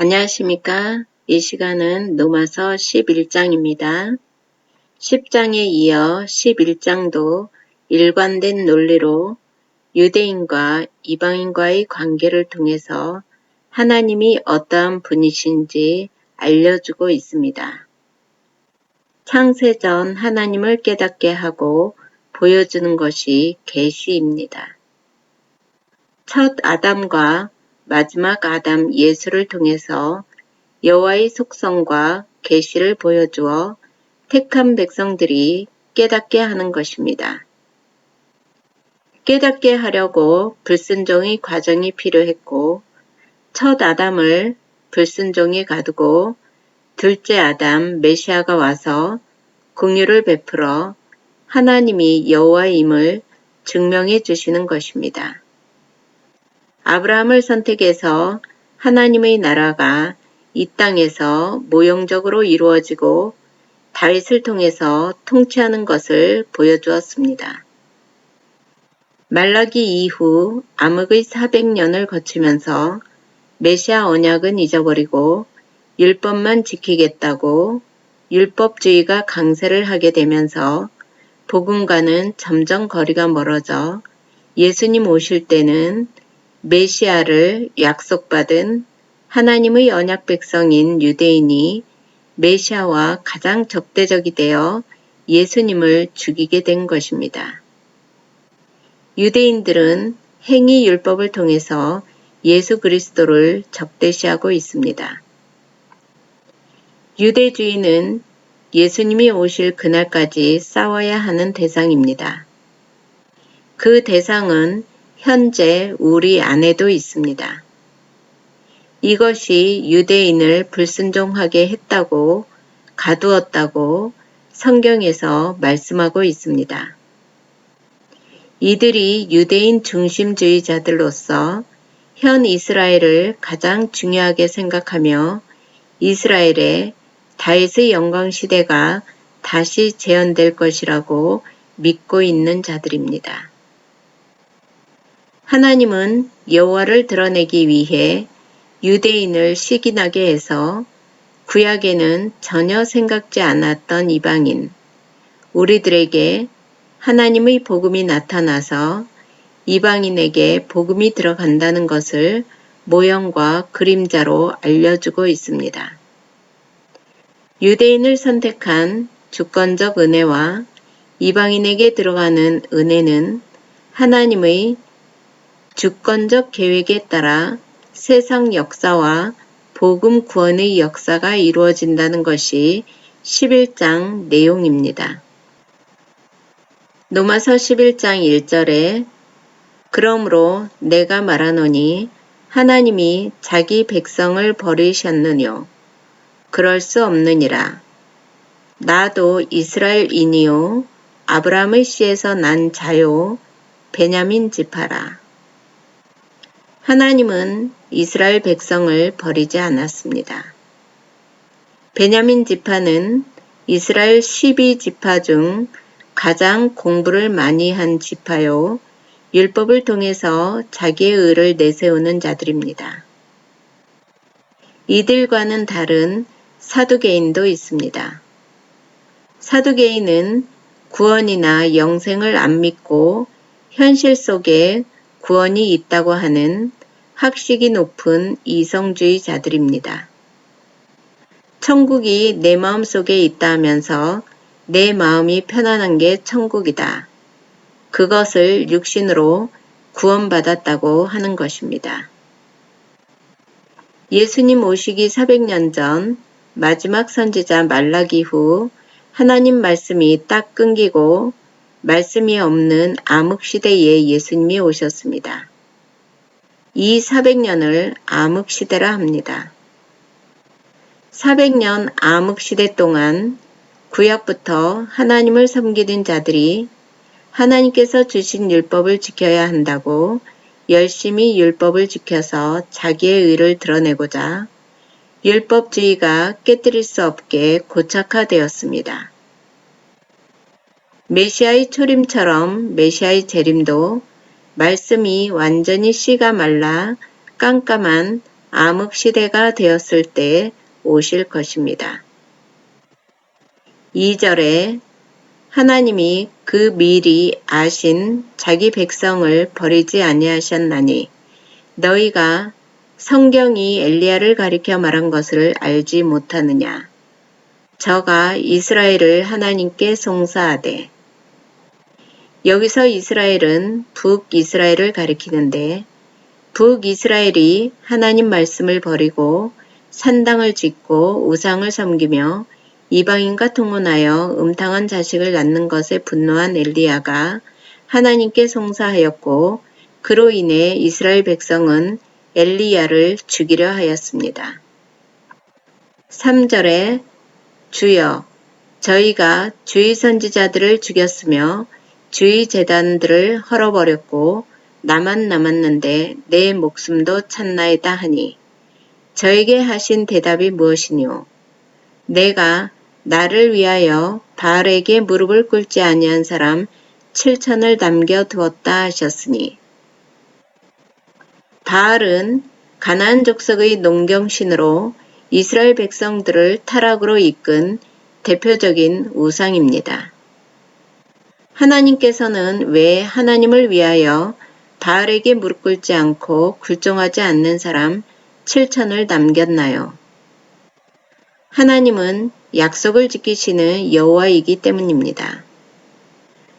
안녕하십니까. 이 시간은 로마서 11장입니다. 10장에 이어 11장도 일관된 논리로 유대인과 이방인과의 관계를 통해서 하나님이 어떠한 분이신지 알려주고 있습니다. 창세전 하나님을 깨닫게 하고 보여주는 것이 계시입니다. 첫 아담과 마지막 아담 예수를 통해서 여호와의 속성과 계시를 보여주어 택한 백성들이 깨닫게 하는 것입니다. 깨닫게 하려고 불순종의 과정이 필요했고 첫 아담을 불순종에 가두고 둘째 아담 메시아가 와서 공유를 베풀어 하나님이 여호와임을 증명해 주시는 것입니다. 아브라함을 선택해서 하나님의 나라가 이 땅에서 모형적으로 이루어지고 다윗을 통해서 통치하는 것을 보여주었습니다. 말라기 이후 암흑의 400년을 거치면서 메시아 언약은 잊어버리고 율법만 지키겠다고 율법주의가 강세를 하게 되면서 복음과는 점점 거리가 멀어져 예수님 오실 때는 메시아를 약속받은 하나님의 언약 백성인 유대인이 메시아와 가장 적대적이 되어 예수님을 죽이게 된 것입니다. 유대인들은 행위 율법을 통해서 예수 그리스도를 적대시하고 있습니다. 유대주의는 예수님이 오실 그날까지 싸워야 하는 대상입니다. 그 대상은 현재 우리 안에도 있습니다. 이것이 유대인을 불순종하게 했다고 가두었다고 성경에서 말씀하고 있습니다. 이들이 유대인 중심주의자들로서 현 이스라엘을 가장 중요하게 생각하며 이스라엘의 다윗의 영광 시대가 다시 재현될 것이라고 믿고 있는 자들입니다. 하나님은 여호와를 드러내기 위해 유대인을 시기나게 해서 구약에는 전혀 생각지 않았던 이방인, 우리들에게 하나님의 복음이 나타나서 이방인에게 복음이 들어간다는 것을 모형과 그림자로 알려주고 있습니다. 유대인을 선택한 주권적 은혜와 이방인에게 들어가는 은혜는 하나님의 주권적 계획에 따라 세상 역사와 복음 구원의 역사가 이루어진다는 것이 11장 내용입니다. 노마서 11장 1절에 그러므로 내가 말하노니 하나님이 자기 백성을 버리셨느뇨. 그럴 수 없느니라. 나도 이스라엘인이요 아브라함의 씨에서 난 자요 베냐민 지파라. 하나님은 이스라엘 백성을 버리지 않았습니다. 베냐민 지파는 이스라엘 12지파 중 가장 공부를 많이 한 지파요. 율법을 통해서 자기의 의를 내세우는 자들입니다. 이들과는 다른 사두개인도 있습니다. 사두개인은 구원이나 영생을 안 믿고 현실 속에 구원이 있다고 하는 학식이 높은 이성주의자들입니다. 천국이 내 마음 속에 있다 하면서 내 마음이 편안한 게 천국이다. 그것을 육신으로 구원받았다고 하는 것입니다. 예수님 오시기 400년 전 마지막 선지자 말라기 후 하나님 말씀이 딱 끊기고 말씀이 없는 암흑 시대에 예수님이 오셨습니다. 이 400년을 암흑시대라 합니다. 400년 암흑시대 동안 구약부터 하나님을 섬기는 자들이 하나님께서 주신 율법을 지켜야 한다고 열심히 율법을 지켜서 자기의 의를 드러내고자 율법주의가 깨뜨릴 수 없게 고착화되었습니다. 메시아의 초림처럼 메시아의 재림도 말씀이 완전히 씨가 말라 깜깜한 암흑 시대가 되었을 때 오실 것입니다. 2절에 하나님이 그 미리 아신 자기 백성을 버리지 아니하셨나니 너희가 성경이 엘리야를 가리켜 말한 것을 알지 못하느냐. 저가 이스라엘을 하나님께 송사하되 여기서 이스라엘은 북이스라엘을 가리키는데 북이스라엘이 하나님 말씀을 버리고 산당을 짓고 우상을 섬기며 이방인과 통혼하여 음탕한 자식을 낳는 것에 분노한 엘리야가 하나님께 송사하였고 그로 인해 이스라엘 백성은 엘리야를 죽이려 하였습니다. 3절에 주여 저희가 주의 선지자들을 죽였으며 주의 재단들을 헐어버렸고 나만 남았는데 내 목숨도 찾나이다 하니 저에게 하신 대답이 무엇이뇨 내가 나를 위하여 바알에게 무릎을 꿇지 아니한 사람 7천을 남겨 두었다 하셨으니 바알은 가나안 족속의 농경신으로 이스라엘 백성들을 타락으로 이끈 대표적인 우상입니다. 하나님께서는 왜 하나님을 위하여 바알에게 무릎 꿇지 않고 굴종하지 않는 사람 7천을 남겼나요? 하나님은 약속을 지키시는 여호와이기 때문입니다.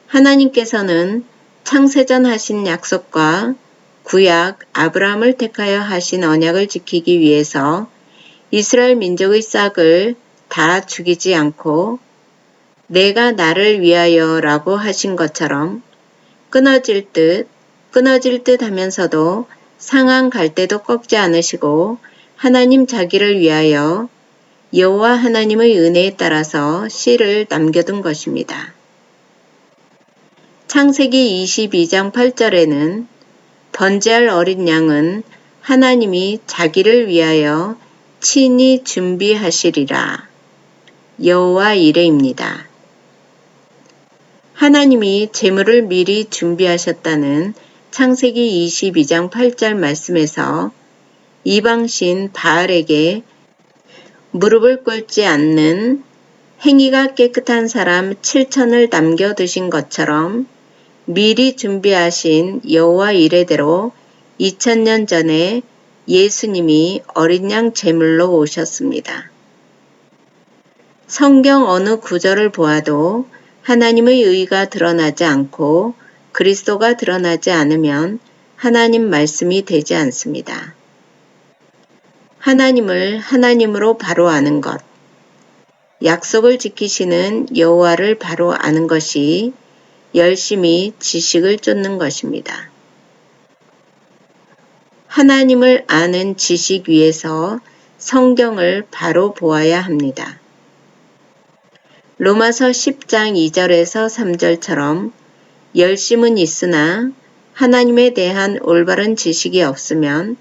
하나님께서는 창세전 하신 약속과 구약 아브라함을 택하여 하신 언약을 지키기 위해서 이스라엘 민족의 싹을 다 죽이지 않고 내가 나를 위하여 라고 하신 것처럼 끊어질 듯 끊어질 듯 하면서도 상한 갈대도 꺾지 않으시고 하나님 자기를 위하여 여호와 하나님의 은혜에 따라서 씨를 남겨둔 것입니다. 창세기 22장 8절에는 번제할 어린 양은 하나님이 자기를 위하여 친히 준비하시리라. 여호와 이레입니다. 하나님이 재물을 미리 준비하셨다는 창세기 22장 8절 말씀에서 이방신 바알에게 무릎을 꿇지 않는 행위가 깨끗한 사람 7천을 남겨 두신 것처럼 미리 준비하신 여호와 이래대로 2000년 전에 예수님이 어린 양 제물로 오셨습니다. 성경 어느 구절을 보아도 하나님의 의가 드러나지 않고 그리스도가 드러나지 않으면 하나님 말씀이 되지 않습니다. 하나님을 하나님으로 바로 아는 것, 약속을 지키시는 여호와를 바로 아는 것이 열심히 지식을 쫓는 것입니다. 하나님을 아는 지식 위에서 성경을 바로 보아야 합니다. 로마서 10장 2절에서 3절처럼 열심은 있으나 하나님에 대한 올바른 지식이 없으면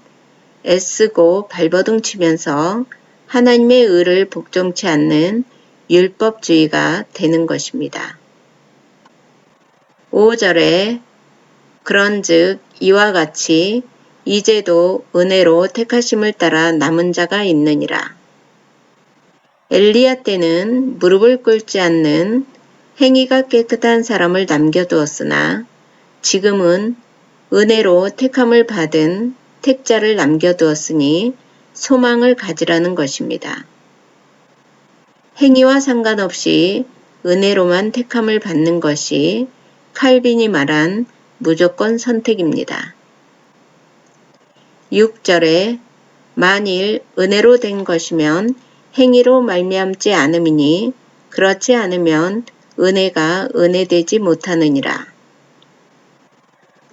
애쓰고 발버둥 치면서 하나님의 의를 복종치 않는 율법주의가 되는 것입니다. 5절에 그런즉 이와 같이 이제도 은혜로 택하심을 따라 남은 자가 있느니라. 엘리야 때는 무릎을 꿇지 않는 행위가 깨끗한 사람을 남겨두었으나 지금은 은혜로 택함을 받은 택자를 남겨두었으니 소망을 가지라는 것입니다. 행위와 상관없이 은혜로만 택함을 받는 것이 칼빈이 말한 무조건 선택입니다. 6절에 만일 은혜로 된 것이면 행위로 말미암지 않음이니 그렇지 않으면 은혜가 은혜되지 못하느니라.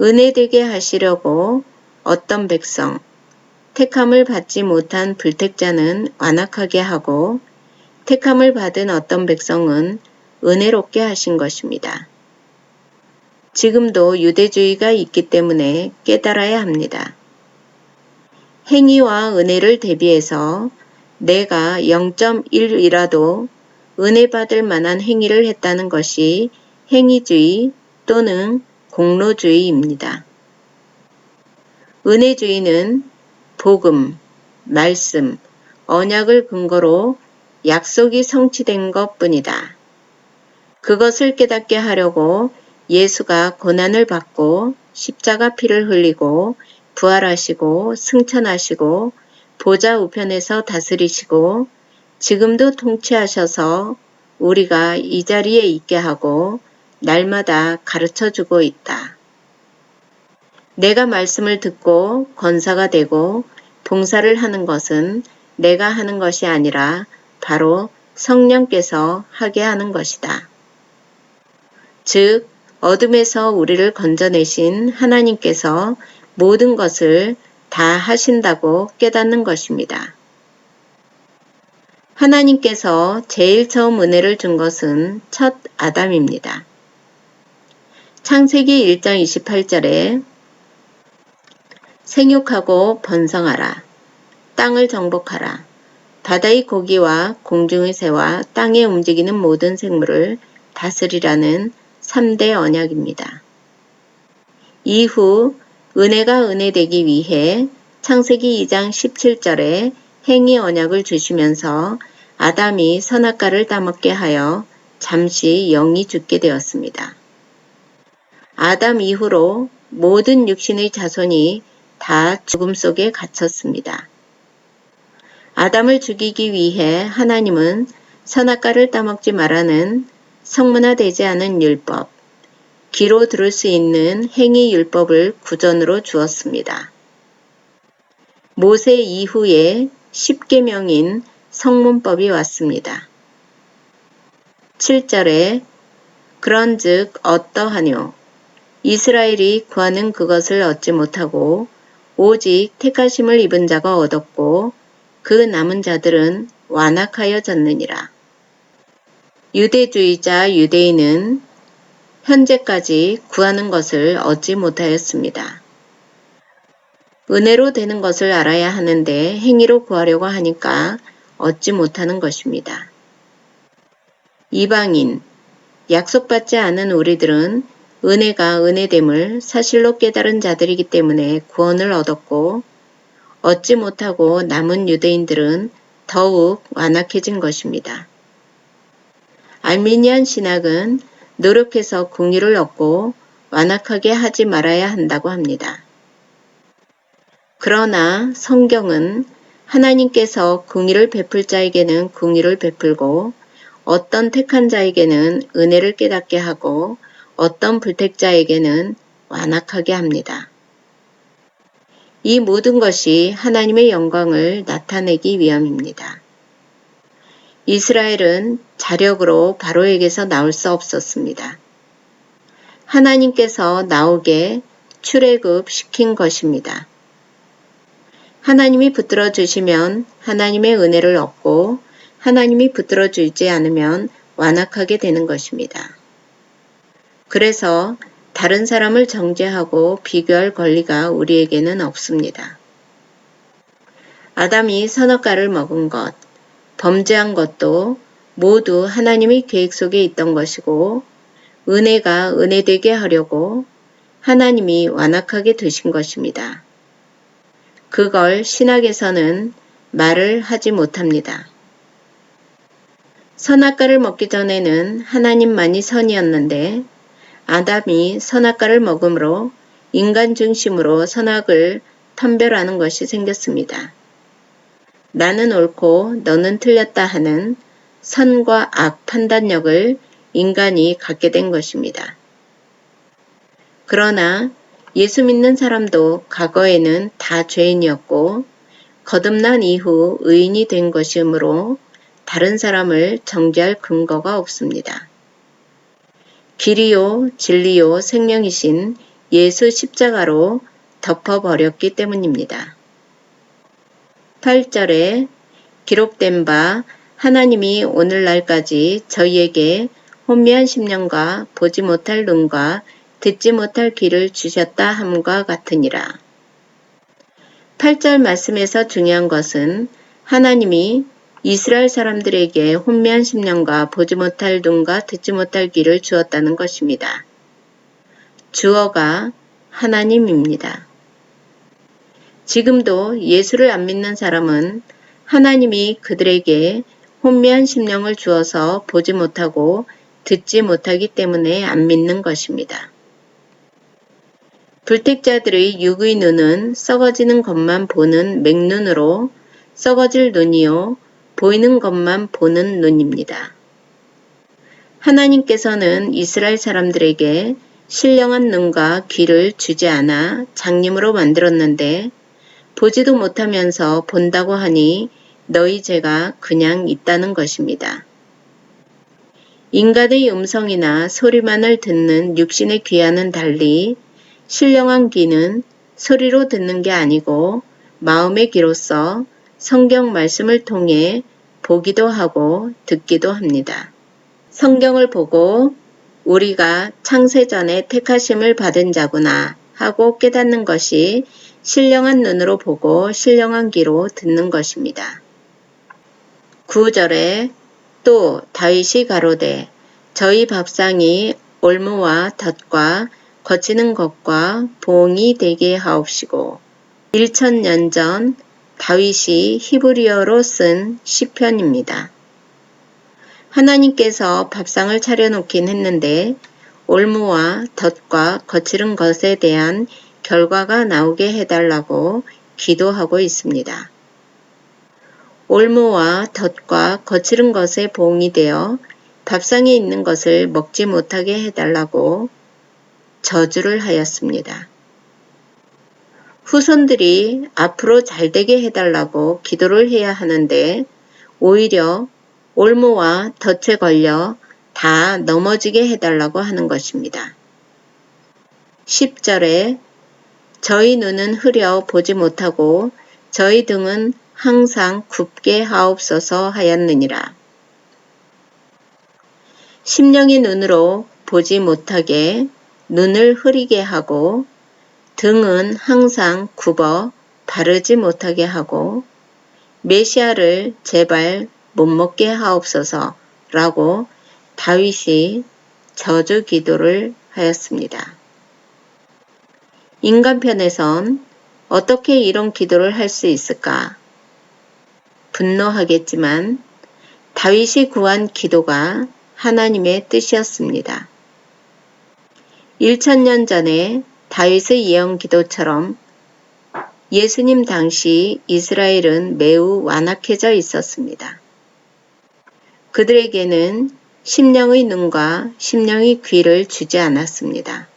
은혜되게 하시려고 어떤 백성, 택함을 받지 못한 불택자는 완악하게 하고 택함을 받은 어떤 백성은 은혜롭게 하신 것입니다. 지금도 유대주의가 있기 때문에 깨달아야 합니다. 행위와 은혜를 대비해서 내가 0.1이라도 은혜 받을 만한 행위를 했다는 것이 행위주의 또는 공로주의입니다. 은혜주의는 복음, 말씀, 언약을 근거로 약속이 성취된 것 뿐이다. 그것을 깨닫게 하려고 예수가 고난을 받고 십자가 피를 흘리고 부활하시고 승천하시고 보좌 우편에서 다스리시고 지금도 통치하셔서 우리가 이 자리에 있게 하고 날마다 가르쳐 주고 있다. 내가 말씀을 듣고 권사가 되고 봉사를 하는 것은 내가 하는 것이 아니라 바로 성령께서 하게 하는 것이다. 즉, 어둠에서 우리를 건져내신 하나님께서 모든 것을 다 하신다고 깨닫는 것입니다. 하나님께서 제일 처음 은혜를 준 것은 첫 아담입니다. 창세기 1장 28절에 생육하고 번성하라. 땅을 정복하라. 바다의 고기와 공중의 새와 땅에 움직이는 모든 생물을 다스리라는 3대 언약입니다. 이후 은혜가 은혜되기 위해 창세기 2장 17절에 행위 언약을 주시면서 아담이 선악과를 따먹게 하여 잠시 영이 죽게 되었습니다. 아담 이후로 모든 육신의 자손이 다 죽음 속에 갇혔습니다. 아담을 죽이기 위해 하나님은 선악과를 따먹지 말라는 성문화되지 않은 율법, 귀로 들을 수 있는 행위 율법을 구전으로 주었습니다. 모세 이후에 10계명인 성문법이 왔습니다. 7절에 그런즉 어떠하뇨 이스라엘이 구하는 그것을 얻지 못하고 오직 택하심을 입은 자가 얻었고 그 남은 자들은 완악하여졌느니라. 유대주의자 유대인은 현재까지 구하는 것을 얻지 못하였습니다. 은혜로 되는 것을 알아야 하는데 행위로 구하려고 하니까 얻지 못하는 것입니다. 이방인, 약속받지 않은 우리들은 은혜가 은혜됨을 사실로 깨달은 자들이기 때문에 구원을 얻었고 얻지 못하고 남은 유대인들은 더욱 완악해진 것입니다. 알미니안 신학은 노력해서 궁의를 얻고 완악하게 하지 말아야 한다고 합니다. 그러나 성경은 하나님께서 궁의를 베풀 자에게는 궁의를 베풀고 어떤 택한 자에게는 은혜를 깨닫게 하고 어떤 불택자에게는 완악하게 합니다. 이 모든 것이 하나님의 영광을 나타내기 위함입니다. 이스라엘은 자력으로 바로에게서 나올 수 없었습니다. 하나님께서 나오게 출애굽 시킨 것입니다. 하나님이 붙들어 주시면 하나님의 은혜를 얻고 하나님이 붙들어 주지 않으면 완악하게 되는 것입니다. 그래서 다른 사람을 정죄하고 비교할 권리가 우리에게는 없습니다. 아담이 선악과를 먹은 것, 범죄한 것도 모두 하나님의 계획 속에 있던 것이고 은혜가 은혜되게 하려고 하나님이 완악하게 되신 것입니다. 그걸 신학에서는 말을 하지 못합니다. 선악과를 먹기 전에는 하나님만이 선이었는데 아담이 선악과를 먹음으로 인간 중심으로 선악을 판별하는 것이 생겼습니다. 나는 옳고 너는 틀렸다 하는 선과 악 판단력을 인간이 갖게 된 것입니다. 그러나 예수 믿는 사람도 과거에는 다 죄인이었고 거듭난 이후 의인이 된 것이므로 다른 사람을 정죄할 근거가 없습니다. 길이요, 진리요, 생명이신 예수 십자가로 덮어버렸기 때문입니다. 8절에 기록된 바 하나님이 오늘날까지 저희에게 혼미한 심령과 보지 못할 눈과 듣지 못할 귀를 주셨다 함과 같으니라. 8절 말씀에서 중요한 것은 하나님이 이스라엘 사람들에게 혼미한 심령과 보지 못할 눈과 듣지 못할 귀를 주었다는 것입니다. 주어가 하나님입니다. 지금도 예수를 안 믿는 사람은 하나님이 그들에게 혼미한 심령을 주어서 보지 못하고 듣지 못하기 때문에 안 믿는 것입니다. 불택자들의 육의 눈은 썩어지는 것만 보는 맹눈으로 썩어질 눈이요 보이는 것만 보는 눈입니다. 하나님께서는 이스라엘 사람들에게 신령한 눈과 귀를 주지 않아 장님으로 만들었는데 보지도 못하면서 본다고 하니 너희 죄가 그냥 있다는 것입니다. 인간의 음성이나 소리만을 듣는 육신의 귀와는 달리 신령한 귀는 소리로 듣는 게 아니고 마음의 귀로서 성경 말씀을 통해 보기도 하고 듣기도 합니다. 성경을 보고 우리가 창세전에 택하심을 받은 자구나 하고 깨닫는 것이 신령한 눈으로 보고 신령한 귀로 듣는 것입니다. 9절에 또 다윗이 가로되 저희 밥상이 올무와 덫과 거치는 것과 보응이 되게 하옵시고 1천년 전 다윗이 히브리어로 쓴 시편입니다. 하나님께서 밥상을 차려놓긴 했는데 올무와 덫과 거칠은 것에 대한 결과가 나오게 해달라고 기도하고 있습니다. 올무와 덫과 거칠은 것에 보응이 되어 밥상에 있는 것을 먹지 못하게 해달라고 저주를 하였습니다. 후손들이 앞으로 잘 되게 해달라고 기도를 해야 하는데 오히려 올무와 덫에 걸려 다 넘어지게 해달라고 하는 것입니다. 10절에 저희 눈은 흐려 보지 못하고 저희 등은 항상 굽게 하옵소서 하였느니라. 심령의 눈으로 보지 못하게 눈을 흐리게 하고 등은 항상 굽어 바르지 못하게 하고 메시아를 제발 못 먹게 하옵소서 라고 다윗이 저주 기도를 하였습니다. 인간편에선 어떻게 이런 기도를 할 수 있을까? 분노하겠지만 다윗이 구한 기도가 하나님의 뜻이었습니다. 1천년 전에 다윗의 예언 기도처럼 예수님 당시 이스라엘은 매우 완악해져 있었습니다. 그들에게는 심령의 눈과 심령의 귀를 주지 않았습니다.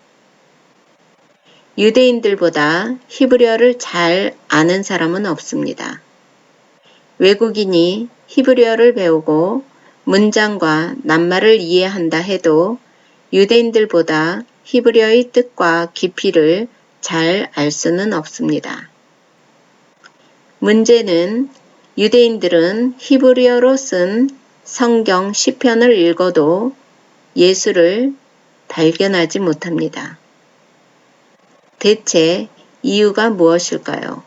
유대인들보다 히브리어를 잘 아는 사람은 없습니다. 외국인이 히브리어를 배우고 문장과 낱말을 이해한다 해도 유대인들보다 히브리어의 뜻과 깊이를 잘 알 수는 없습니다. 문제는 유대인들은 히브리어로 쓴 성경 시편을 읽어도 예수를 발견하지 못합니다. 대체 이유가 무엇일까요?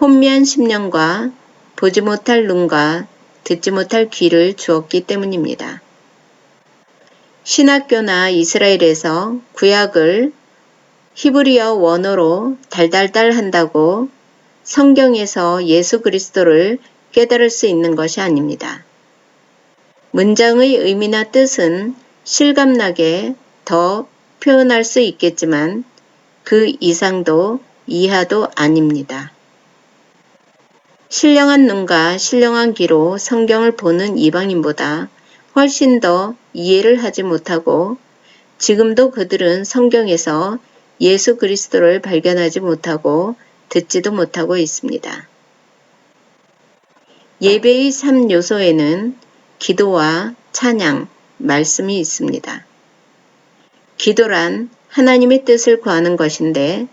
혼미한 심령과 보지 못할 눈과 듣지 못할 귀를 주었기 때문입니다. 신학교나 이스라엘에서 구약을 히브리어 원어로 달달달 한다고 성경에서 예수 그리스도를 깨달을 수 있는 것이 아닙니다. 문장의 의미나 뜻은 실감나게 더 표현할 수 있겠지만 그 이상도 이하도 아닙니다. 신령한 눈과 신령한 귀로 성경을 보는 이방인보다 훨씬 더 이해를 하지 못하고 지금도 그들은 성경에서 예수 그리스도를 발견하지 못하고 듣지도 못하고 있습니다. 예배의 3요소에는 기도와 찬양, 말씀이 있습니다. 기도란 하나님의 뜻을 구하는 것인데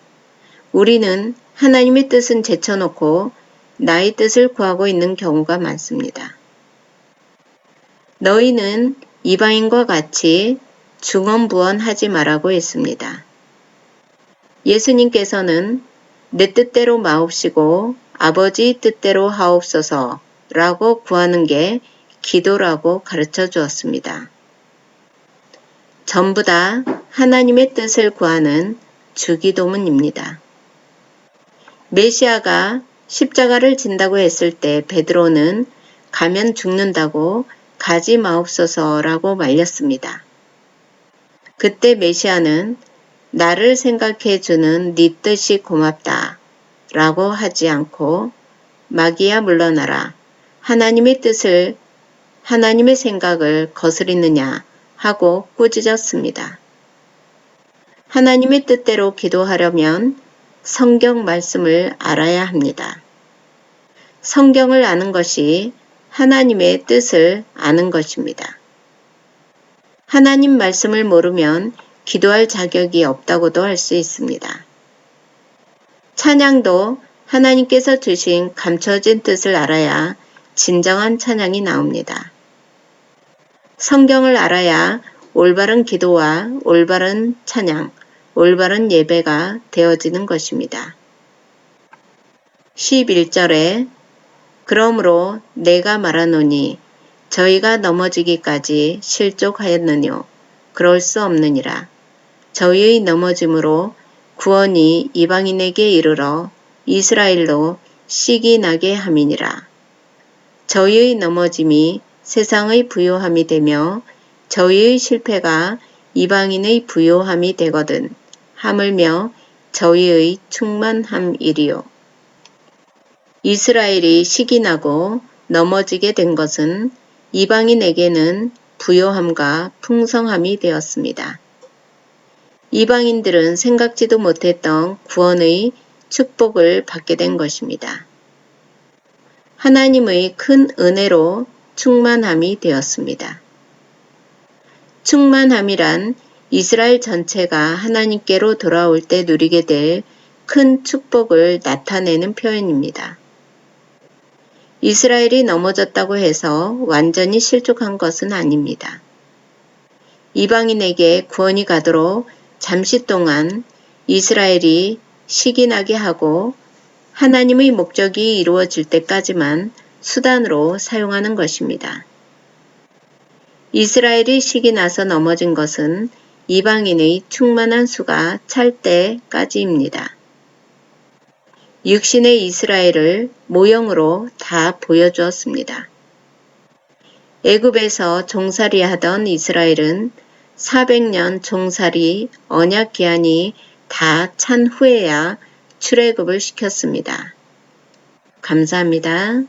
우리는 하나님의 뜻은 제쳐놓고 나의 뜻을 구하고 있는 경우가 많습니다. 너희는 이방인과 같이 중언부언하지 말라고 했습니다. 예수님께서는 내 뜻대로 마옵시고 아버지 뜻대로 하옵소서 라고 구하는 게 기도라고 가르쳐 주었습니다. 전부 다 하나님의 뜻을 구하는 주기도문입니다. 메시아가 십자가를 진다고 했을 때 베드로는 가면 죽는다고 가지 마옵소서라고 말렸습니다. 그때 메시아는 나를 생각해 주는 네 뜻이 고맙다 라고 하지 않고 마귀야 물러나라 하나님의 뜻을 하나님의 생각을 거스리느냐 하고 꾸짖었습니다. 하나님의 뜻대로 기도하려면 성경 말씀을 알아야 합니다. 성경을 아는 것이 하나님의 뜻을 아는 것입니다. 하나님 말씀을 모르면 기도할 자격이 없다고도 할 수 있습니다. 찬양도 하나님께서 주신 감춰진 뜻을 알아야 진정한 찬양이 나옵니다. 성경을 알아야 올바른 기도와 올바른 찬양, 올바른 예배가 되어지는 것입니다. 11절에 그러므로 내가 말하노니 저희가 넘어지기까지 실족하였느뇨 그럴 수 없느니라. 저희의 넘어짐으로 구원이 이방인에게 이르러 이스라엘로 시기 나게 함이니라. 저희의 넘어짐이 세상의 부요함이 되며 저희의 실패가 이방인의 부요함이 되거든 하물며 저희의 충만함이리요. 이스라엘이 시기 나고 넘어지게 된 것은 이방인에게는 부요함과 풍성함이 되었습니다. 이방인들은 생각지도 못했던 구원의 축복을 받게 된 것입니다. 하나님의 큰 은혜로 충만함이 되었습니다. 충만함이란 이스라엘 전체가 하나님께로 돌아올 때 누리게 될 큰 축복을 나타내는 표현입니다. 이스라엘이 넘어졌다고 해서 완전히 실족한 것은 아닙니다. 이방인에게 구원이 가도록 잠시 동안 이스라엘이 시기나게 하고 하나님의 목적이 이루어질 때까지만 수단으로 사용하는 것입니다. 이스라엘이 시기 나서 넘어진 것은 이방인의 충만한 수가 찰 때까지입니다. 육신의 이스라엘을 모형으로 다 보여주었습니다. 애굽에서 종살이 하던 이스라엘은 400년 종살이 언약 기한이 다 찬 후에야 출애굽을 시켰습니다. 감사합니다.